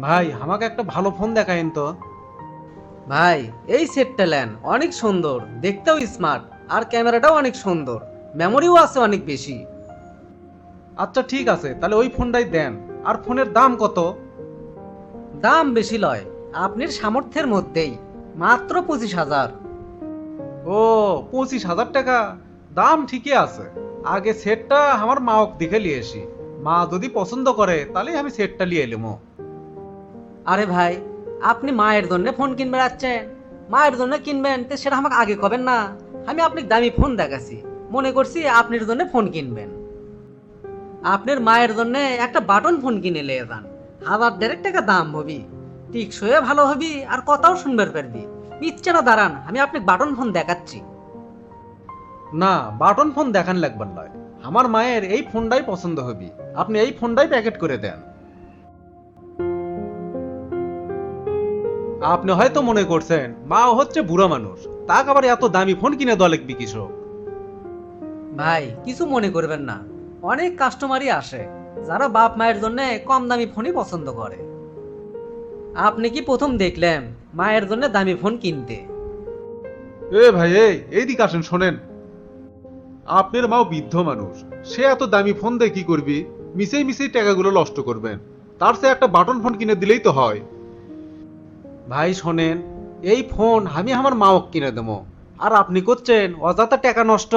ভাই আমাকে একটা ভালো ফোন দেখাইন তো। ভাই এই সেটটা নেন অনেক সুন্দর। দেখতেও স্মার্ট আর ক্যামেরাটাও অনেক সুন্দর। মেমোরিও আছে অনেক বেশি। আচ্ছা ঠিক আছে তাহলে ওই ফোনটাই দেন। আর ফোনের দাম কত? দাম বেশি লয় আপনার সামর্থ্যের মধ্যেই। মাত্র পঁচিশ হাজার। ও পঁচিশ হাজার টাকা? দাম ঠিকই আছে। আগে সেটটা আমার মাওক দেখে নিয়ে মা যদি পছন্দ করে তাহলে আমি সেটটা নিয়ে এলিমো আরে ভাই, আপনি মায়ের জন্য ফোন কিনবে যাচ্ছেন মায়ের জন্য কিনবেন, তো সেটা আমাকে আগে কবেন না। আমি আপনি দামি ফোন দেখাছি মনে করছি আপনার জন্য ফোন কিনবেন। আপনার মায়ের জন্য একটা বাটন ফোন কিনে লিয়ে যান। হাজার দেড়েক টাকা দাম হবি। টিকসয়ে ভালো হবি আর কথাও শুনবার পারবি। ইচ্ছে না, দাঁড়ান, আমি আপনাকে বাটন ফোন দেখাচ্ছি। না, বাটন ফোন দেখান লাগবার নয় আমার মায়ের এই ফোনটাই পছন্দ হবি। আপনি এই ফোনটাই প্যাকেট করে দেন। আপনি হয়তো মনে করছেন মা হচ্ছে বুড়া মানুষ তাকে আবার এত দামি ফোন কিনে দলে কৃষক? ভাই কিছু মনে করবেন না। অনেক কাস্টমারই আসে যারা বাপ মায়ের জন্য কম দামি ফোনই পছন্দ করে। আপনি কি প্রথম দেখলেন মায়ের জন্য দামি ফোন কিনতে? এ ভাই এই এইদিকে আসেন শোনেন। আপনার মাও বৃদ্ধ মানুষ সে এত দামি ফোন দিয়ে কি করবি? মিশেই মিশেই টাকাগুলো নষ্ট করবেন। তার সে একটা বাটন ফোন কিনে দিলেই তো হয়। ভাই শোনেন এই ফোন আমি আমার মাওক কিনে দেবো। আর আপনি করছেন অযথা টাকা নষ্ট।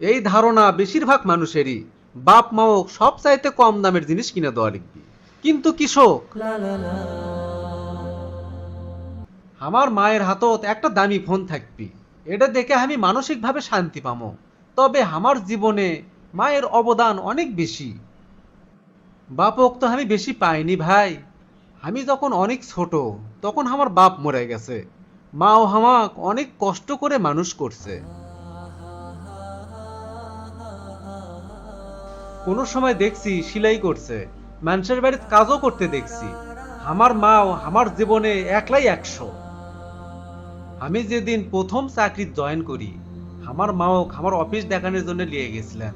এই ধারণা বেশিরভাগ মানুষেরই। বাপ মাওক সব চাইতে কম দামের জিনিস কিনে দেওয়া লিখবি কিন্তু কৃষক আমার মায়ের হাতত একটা দামি ফোন থাকবি। এটা দেখে আমি মানসিকভাবে শান্তি পামো। তবে আমার জীবনে মায়ের অবদান অনেক বেশি। বাপক তো আমি বেশি পাইনি ভাই। আমি যখন অনেক ছোট, তখন আমার বাপ মরে গেছে। মাও আমাক অনেক কষ্ট করে মানুষ করছে। কোনো সময় দেখছি সিলাই করছে, মানুষের বাড়িতে কাজও করতে দেখছি। আমার মাও আমার জীবনে একলাই একশো। আমি যেদিন প্রথম চাকরি জয়েন করি, আমার মাও আমার অফিস দেখানোর জন্য নিয়ে গেছিলেন।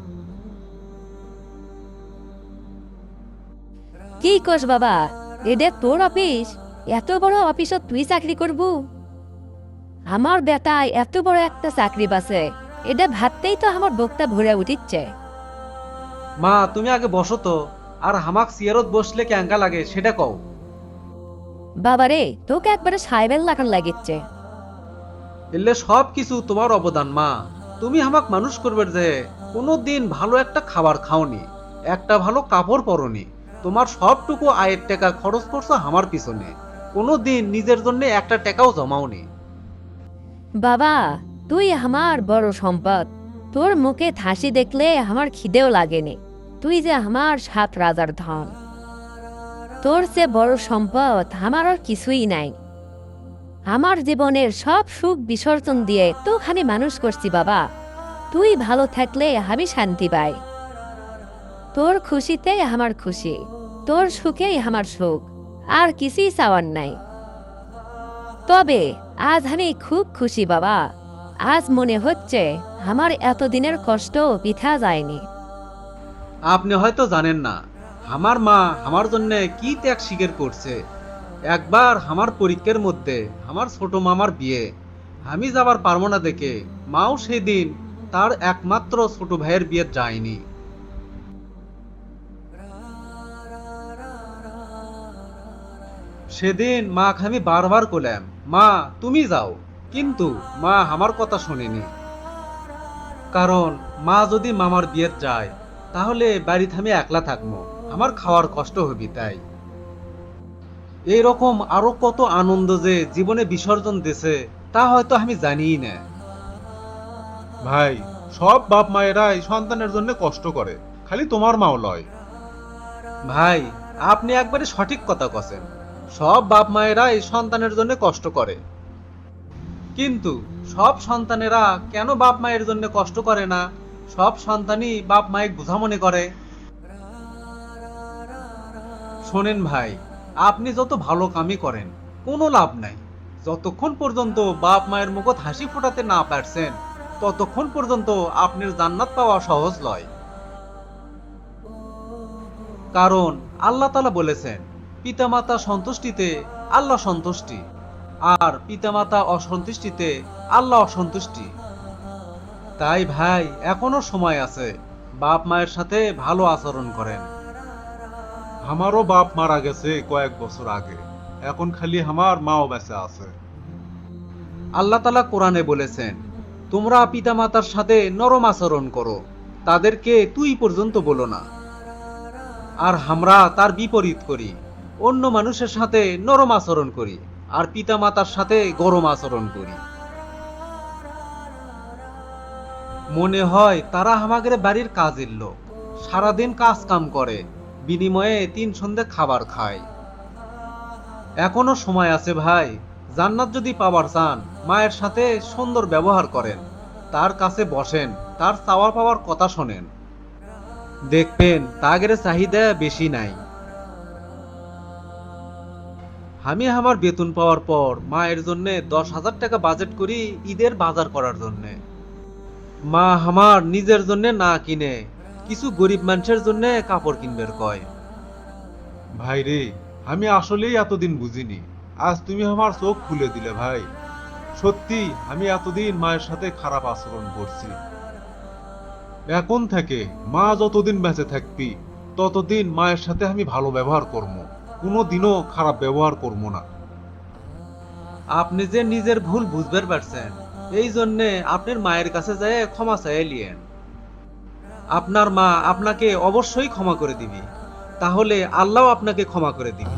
কি কস বাবা? এটা তোর অফিস? এত বড় অফিসত তুই চাকরি করবু? আমার বেটায় এত বড় একটা চাকরি বাসে এটা ভাবতেই তো আমার বক্তা ভরে উঠিচ্ছে। মা তুমি আগে বসো তো আর হামাক সিয়ারত বসলে ক্যাঙ্কা লাগে সেটা কও। বাবারে তোকে একবারে সাইবেল লাগান লাগিচ্ছে। এলে সব কিছু তোমার অবদান মা। তুমি হামাক মানুষ করবে যে কোনো দিন ভালো একটা খাবার খাওনি একটা ভালো কাপড় পরনি। তোমার সবটুকু আয়ের টাকা খরচ করছ আমার পিছনে। কোনো দিন নিজের জন্য একটা টাকাও জমাও জমাওনি বাবা, তুই আমার বড় সম্পদ। তোর মুখে হাসি দেখলে আমার খিদেও লাগেনি। তুই যে আমার সাত রাজার ধন। তোর সে বড় সম্পদ, আমার আর কিছুই নাই। আমার জীবনের সব সুখ বিসর্জন দিয়ে তোখানে মানুষ করছি বাবা। তুই ভালো থাকলে আমি শান্তি পাই। তোর খুশিতে আমার খুশি, তোর সুখেই আমার সুখ, আর কিছুই চাওয়ার নাই। তবে আজ আমি খুব খুশি বাবা, আজ মনে হচ্ছে আমার এতদিনের কষ্ট পিঠা যায়নি। আপনি হয়তো জানেন না, আমার মা আমার জন্য কি ত্যাগ স্বীকার করছে। একবার আমার পরীক্ষার মধ্যে আমার ছোট মামার বিয়ে, আমি যাবার পারব না দেখে মাও সেদিন তার একমাত্র ছোট ভাইয়ের বিয়ে যায়নি। সেদিন মাকে আমি বারবার করলাম মা তুমি যাও। কিন্তু মা আমার কথা শোনেনি। কারণ মা যদি মামার বিয়ে যায় তাহলে বাড়িতে আমি একলা থাকব আমার খাওয়ার কষ্ট হবি তাই। এই রকম আরও কত আনন্দ যে জীবনে বিসর্জন দিছে তা হয়তো আমি জানিই না। ভাই সব বাপ মায়েরাই সন্তানের জন্য কষ্ট করে খালি তোমার মাও লয়। ভাই আপনি একবারে সঠিক কথা কছেন। সব বাপ মায়েরা এই সন্তানের জন্য কষ্ট করে। কিন্তু সব সন্তানেরা কেন বাপ মায়ের জন্য কষ্ট করে না? সব সন্তানই বাপ মায়ের বোঝা মনে করে। শোনেন ভাই, আপনি যত ভালো কামই করেন, কোনো লাভ নাই। যতক্ষণ পর্যন্ত বাপ মায়ের মুখত হাসি ফোটাতে না পারছেন, ততক্ষণ পর্যন্ত আপনার জান্নাত পাওয়া সহজ নয় কারণ আল্লাহ তালা বলেছেন পিতামাতা সন্তুষ্টিতে আল্লাহ সন্তুষ্টি, আর পিতামাতা অসন্তুষ্টিতে আল্লাহ অসন্তুষ্টি। তাই ভাই, এখনও সময় আছে, বাপ মায়ের সাথে ভালো আচরণ করেন। আমারও বাপ মারা গেছে কয়েক বছর আগে, এখন খালি আমার মাও বেঁচে আছে। আল্লাহ তালা কোরআনে বলেছেন, তোমরা পিতামাতার সাথে নরম আচরণ করো, তাদেরকে তুই পর্যন্ত বলো না। আর আমরা তার বিপরীত করি। অন্য মানুষের সাথে নরম আচরণ করি, আর পিতামাতার সাথে গরম আচরণ করি। মনে হয় তারা আমাদের বাড়ির কাজের লোক। সারাদিন কাজ কাম করে, বিনিময়ে তিন সন্ধে খাবার খায়। এখনও সময় আছে ভাই, জান্নাত যদি পাওয়ার চান, মায়ের সাথে সুন্দর ব্যবহার করেন। তার কাছে বসেন, তার চাওয়া পাওয়ার কথা শোনেন। দেখবেন তাগের চাহিদা বেশি নাই। আমি আমার বেতন পাওয়ার পর মায়ের জন্য দশ হাজার টাকা বাজেট করি ঈদের বাজার করার জন্য। মা আমার নিজের জন্য না কিনে কিছু গরিব মানুষের জন্য কাপড় কিনবের কয় ভাই রে, আমি আসলেই এতদিন বুঝিনি। আজ তুমি আমার চোখ খুলে দিলে ভাই। সত্যি, আমি এতদিন মায়ের সাথে খারাপ আচরণ করছি। এখন থেকে মা যতদিন বেঁচে থাকবি, ততদিন মায়ের সাথে আমি ভালো ব্যবহার করব। কোনো দিনও খারাপ ব্যবহার করব না। আপনি যে নিজের ভুল বুঝতে পারছেন, এই জন্যে আপনার মায়ের কাছে যায় ক্ষমা চাই লিয়েন। আপনার মা আপনাকে অবশ্যই ক্ষমা করে দিবি। তাহলে আল্লাহ আপনাকে ক্ষমা করে দিবি।